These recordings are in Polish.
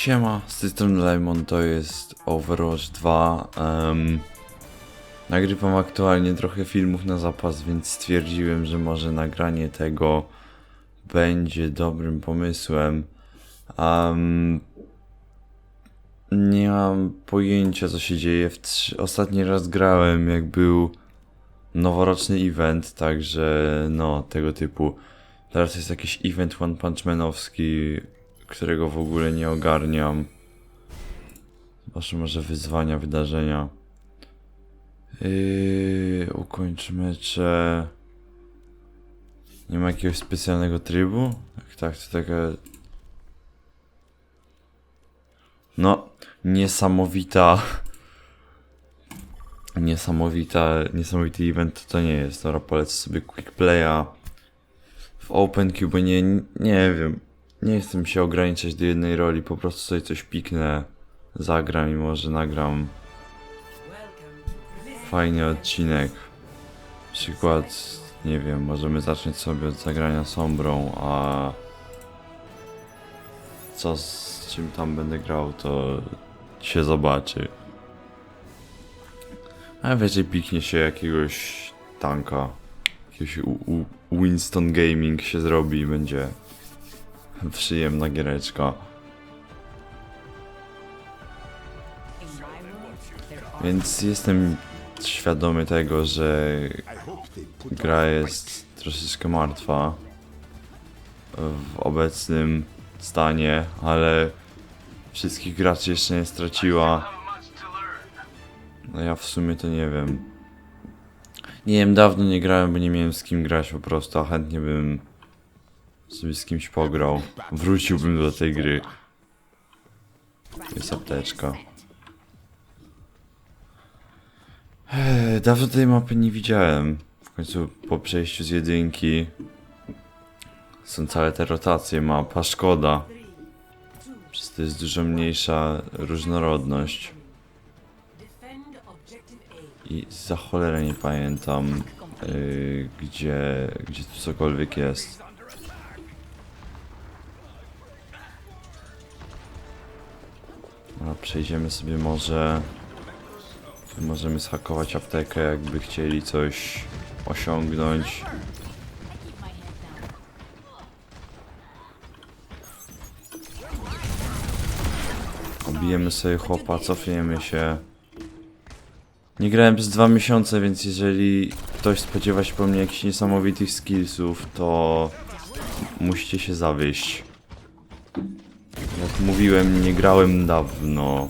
Siema, z tej strony Lemon, to jest Overwatch 2. Um, nagrywam aktualnie trochę filmów na zapas, więc stwierdziłem, że może nagranie tego będzie dobrym pomysłem. Um, nie mam pojęcia co się dzieje. Ostatni raz grałem jak był noworoczny event, także no tego typu. Teraz jest jakiś event One Punch Manowski, którego w ogóle nie ogarniam. Zobaczmy może wyzwania, wydarzenia. Yy, ukończ mecze. Nie ma jakiegoś specjalnego trybu? Tak, tak, to taka... No, niesamowita... Niesamowita, niesamowity event to nie jest. Dobra, polecę sobie quick playa w OpenQ, bo nie, nie wiem. Nie chcę się ograniczać do jednej roli, po prostu sobie coś piknę, zagram i może nagram fajny odcinek. Przykład, nie wiem, możemy zacząć sobie od zagrania Sombrą, a co z czym tam będę grał, to się zobaczy. A wiecie, piknie się jakiegoś tanka, jakiegoś Winston Gaming się zrobi i będzie przyjemna giereczka. Więc jestem świadomy tego, że gra jest troszeczkę martwa w obecnym stanie, ale wszystkich graczy jeszcze nie straciła. No ja w sumie to nie wiem. Nie wiem, dawno nie grałem, bo nie miałem z kim grać po prostu, a chętnie bym sobie z kimś pograł. Wróciłbym do tej gry. Jest apteczka. Dawno tej mapy nie widziałem. W końcu po przejściu z jedynki są całe te rotacje mapa, szkoda. Przez to jest dużo mniejsza różnorodność. I za cholerę nie pamiętam, yy, gdzie, gdzie tu cokolwiek jest. A przejdziemy sobie może... Możemy schakować aptekę, jakby chcieli coś osiągnąć. Obijemy sobie chłopa, cofniemy się. Nie grałem przez dwa miesiące, więc jeżeli ktoś spodziewa się po mnie jakichś niesamowitych skillsów, to musicie się zawieść. Mówiłem, nie grałem dawno.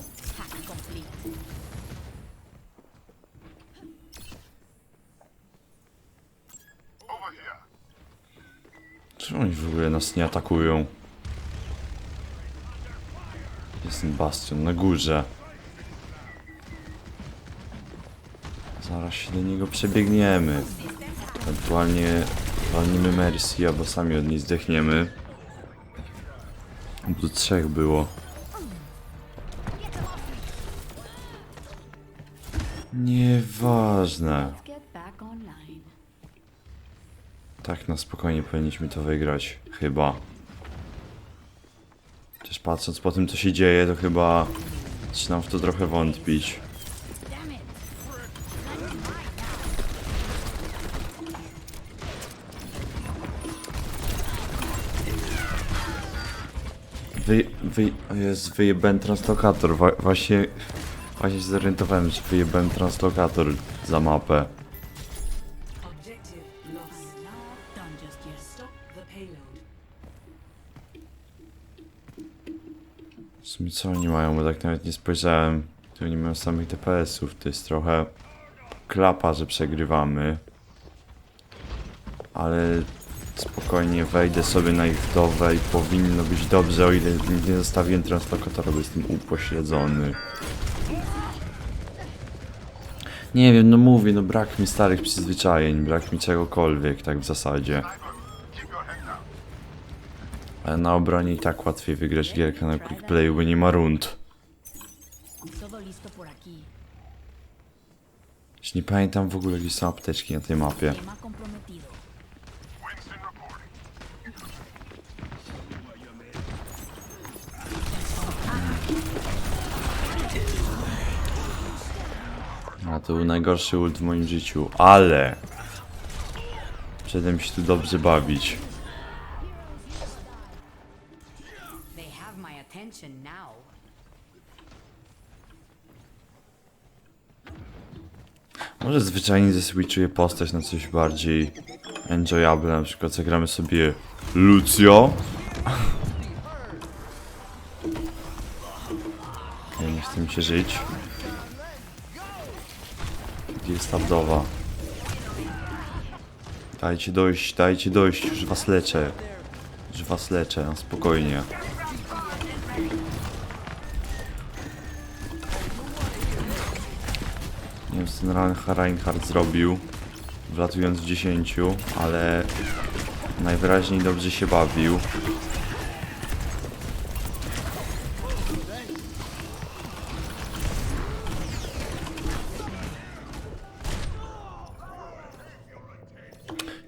Czemu oni w ogóle nas nie atakują? Jest ten bastion na górze. Zaraz się do niego przebiegniemy. Ewentualnie walnimy Mercy, albo sami od niej zdechniemy. Tu trzech było. Nieważne. Tak na spokojnie powinniśmy to wygrać. Chyba. Też patrząc po tym co się dzieje, to chyba zaczynam w to trochę wątpić. Wy, wy, o jest, wyjebałem translokator. Wa, właśnie, właśnie się zorientowałem, że wyjebałem translokator za mapę. W sumie co oni mają, bo tak nawet nie spojrzałem. Tu nie mają samych DPS-ów, to jest trochę klapa, że przegrywamy. Ale spokojnie wejdę sobie na ich wdowę i powinno być dobrze, o ile nie zostawiłem translokatora, bo jestem upośledzony. Nie wiem, no mówię, no brak mi starych przyzwyczajeń, brak mi czegokolwiek, tak w zasadzie. Ale na obronie i tak łatwiej wygrać gierkę na quick play, bo nie ma rund. Już nie pamiętam w ogóle, gdzie są apteczki na tej mapie. Comprometido. To był najgorszy ult w moim życiu, ale... Przedem się tu dobrze bawić. Może zwyczajnie zeswitchuję postać na coś bardziej enjoyable, na przykład zagramy sobie Lucio. Nie, nie chce mi się żyć. Jest ta wdowa? Dajcie dojść, dajcie dojść, już was leczę. Już was leczę, na spokojnie. Nie wiem, co ten Reinhard- Reinhardt zrobił, wlatując w 10, ale najwyraźniej dobrze się bawił.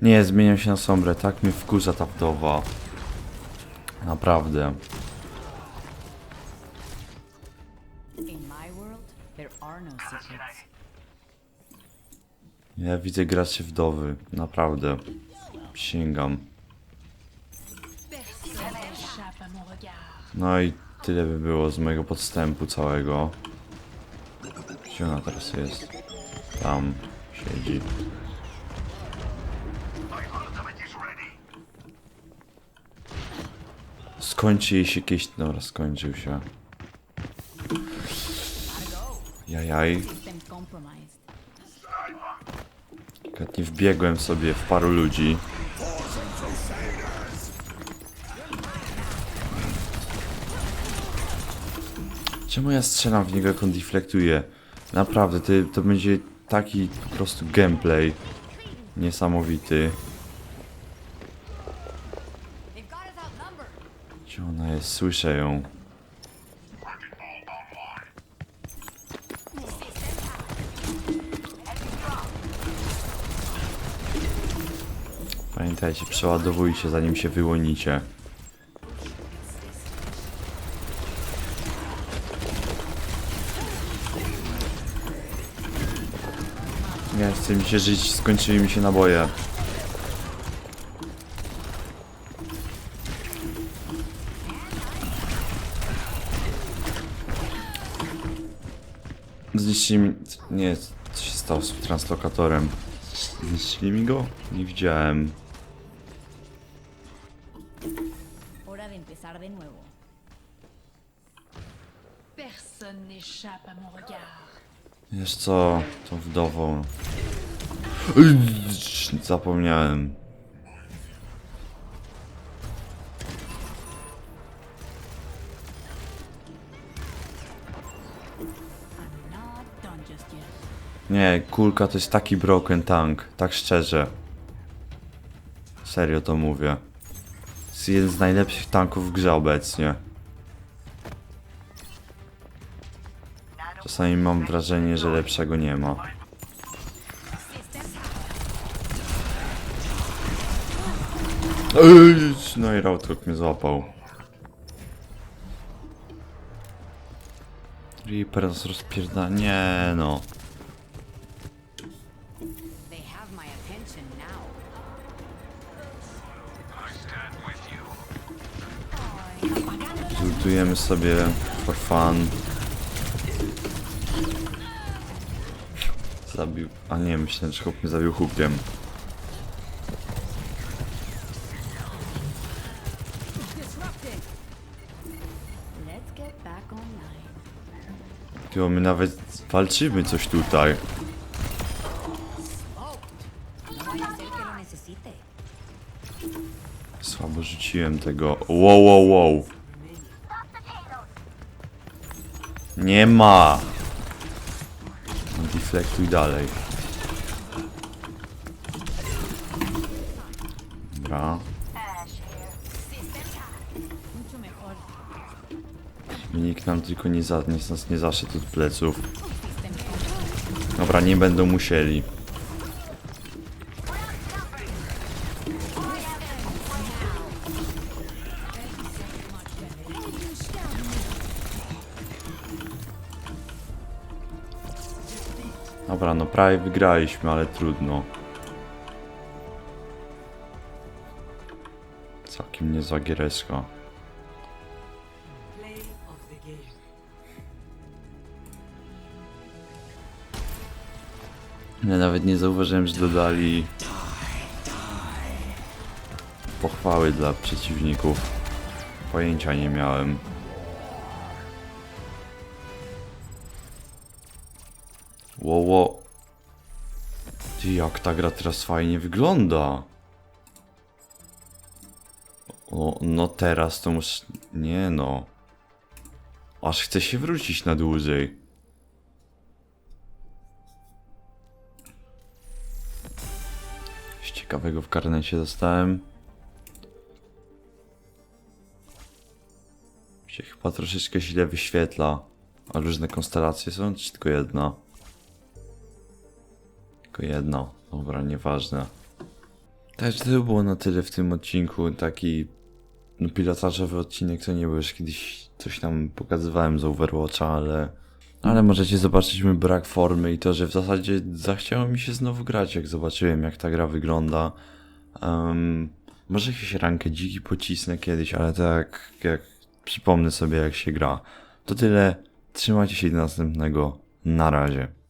Nie, zmieniam się na sombrę, tak mnie wkurza ta wdowa. Naprawdę. No. Ja widzę graczy wdowy, naprawdę. Sięgam. No i tyle by było z mojego podstępu całego. Gdzie ona teraz jest? Tam siedzi. Skończy się kiedyś... Dobra, skończył się. Jajaj. Delikatnie wbiegłem sobie w paru ludzi. Czemu ja strzelam w niego, jak on deflektuje? Naprawdę, to, to będzie taki po prostu gameplay niesamowity. Ona jest? Słyszę ją. Pamiętajcie, przeładowujcie zanim się wyłonicie. Nie mi się żyć, skończyły mi się naboje. Zniszczyli mi... Nie, co się stało z translokatorem? Zniszczyli mi go? Nie widziałem. Hora de empezar de nuevo. Personne n'échappe à mon regard. Wiesz co, tą wdową... Zapomniałem. Nie, kulka to jest taki broken tank, tak szczerze. Serio to mówię. Jest jeden z najlepszych tanków w grze obecnie. Czasami mam wrażenie, że lepszego nie ma. Ej, No i Rautok mnie złapał. Reaper nas rozpierda... Nie no. Attention now. Zultujemy sobie for fun. Zabił... A nie, myślę, że chłop mnie zabił online. Tylko my nawet walczymy coś tutaj. Rzuciłem tego. Wow, wow, wow. Nie ma! Deflektuj dalej. Dobra. Nikt nam tylko nie, za, nie, nas nie zaszedł od pleców. Dobra, nie będą musieli. Dobra, no prawie wygraliśmy, ale trudno. Całkiem niezła giereczka. Ja nawet nie zauważyłem, że dodali pochwały dla przeciwników. Pojęcia nie miałem. Wow, wow. Ty, jak ta gra teraz fajnie wygląda. O, no teraz to muszę... Nie no. Aż chcę się wrócić na dłużej. Coś ciekawego w karnecie dostałem. Się chyba troszeczkę źle wyświetla. A różne konstelacje są, czy tylko jedna? Tylko jedna. Dobra, nieważne. Także to było na tyle w tym odcinku. Taki no, pilotażowy odcinek to nie był już kiedyś coś tam pokazywałem z Overwatcha, ale ale możecie zobaczyć mój brak formy i to, że w zasadzie zachciało mi się znowu grać, jak zobaczyłem, jak ta gra wygląda. Um, może jakieś rankę dziki pocisnę kiedyś, ale tak jak przypomnę sobie, jak się gra. To tyle. Trzymajcie się do następnego. Na razie.